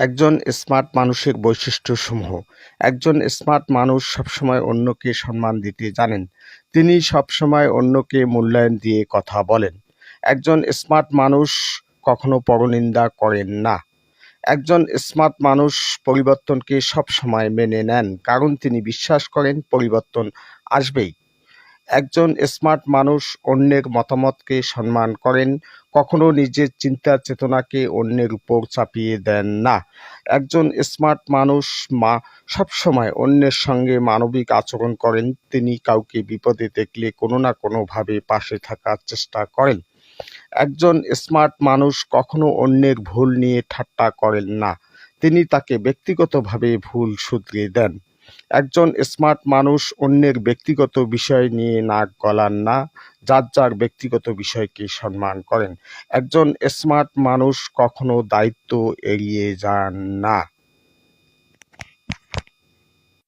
একজন স্মার্ট মানুষের বৈশিষ্ট্যসমূহ। একজন স্মার্ট মানুষ সবসময় অন্যকে সম্মান দিতে জানেন। তিনি সবসময় অন্যকে মূল্যায়ন দিয়ে কথা বলেন। একজন স্মার্ট মানুষ কখনো পরনিন্দা করেন না। একজন স্মার্ট মানুষ পরিবর্তনকে সবসময় মেনে নেন, কারণ তিনি বিশ্বাস করেন পরিবর্তন আসবেই। একজন স্মার্ট মানুষ অন্যের মতামতকে সম্মান করেন, কখনো নিজের চিন্তা চেতনাকে অন্যের উপর চাপিয়ে দেন না। একজন স্মার্ট মানুষ মা সবসময় অন্যের সঙ্গে মানবিক আচরণ করেন, তিনি কাউকে বিপদে দেখলে কোনো না কোনোভাবে পাশে থাকার চেষ্টা করেন। একজন স্মার্ট মানুষ কখনো অন্যের ভুল নিয়ে ঠাট্টা করেন না, তিনি তাকে ব্যক্তিগতভাবে ভুল শুধরিয়ে দেন। একজন স্মার্ট মানুষ অন্যের ব্যক্তিগত বিষয় নিয়ে নাক গলান না, যার যার ব্যক্তিগত বিষয়কে সম্মান করেন। একজন স্মার্ট মানুষ কখনো দায়িত্ব এড়িয়ে যান না।